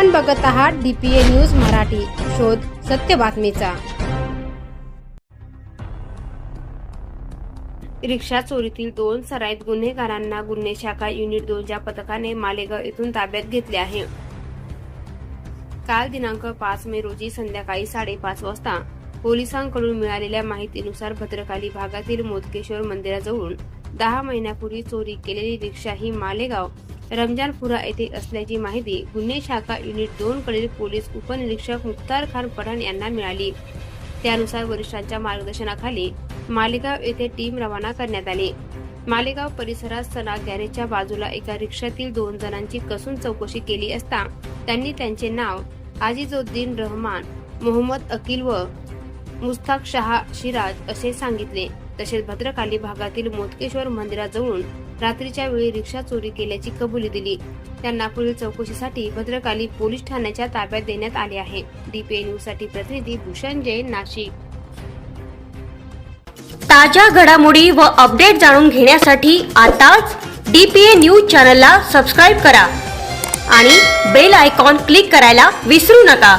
आपण बघत आहात डीपीए न्यूज मराठी. शोध सत्य बातमीचा. रिक्षा चोरीतील दोन सराईत गुन्हेगारांना गुन्हे शाखा युनिट दोनच्या पथकाने मालेगाव येथून ताब्यात घेतले आहे. काल दिनांक पाच मे रोजी संध्याकाळी साडेपाच वाजता पोलिसांकडून मिळालेल्या माहितीनुसार भद्रकाली भागातील मोदकेश्वर मंदिराजवळून दहा महिन्यापूर्वी चोरी केलेली रिक्षा ही मालेगाव रमजानपुरा येथे असल्याची माहिती गुन्हे शाखा युनिट दोन कडील पोलीस उपनिरीक्षक मुख्तार खान पठाण यांना मिळाली. त्यानुसार वरिष्ठांच्या मार्गदर्शनाखाली मालेगाव येथे टीम रवाना करण्यात आली. मालेगाव परिसरात सना गॅरेजच्या बाजूला एका रिक्षातील दोन जणांची कसून चौकशी केली असता त्यांनी त्यांचे नाव आजिजुद्दीन रहमान मोहम्मद अकिल व मुस्ताक शहा शिराज असे सांगितले. तसेच भद्रकाली भागातील मोदकेश्वर मंदिराजवळून रात्रीच्या वेळी रिक्षा चोरी केल्याची कबुली दिली. त्यांना पुढील चौकशीसाठी भद्रकाली पोलीस ठाण्याच्या ताब्यात देण्यात आले आहे. डीपीए न्यूजसाठी प्रतिनिधी भूषण जैन नाशिक. ताज्या घडामोडी व अपडेट जाणून घेण्यासाठी आताच डीपीए न्यूज चॅनलला सबस्क्राईब करा आणि बेल आयकॉन क्लिक करायला विसरू नका.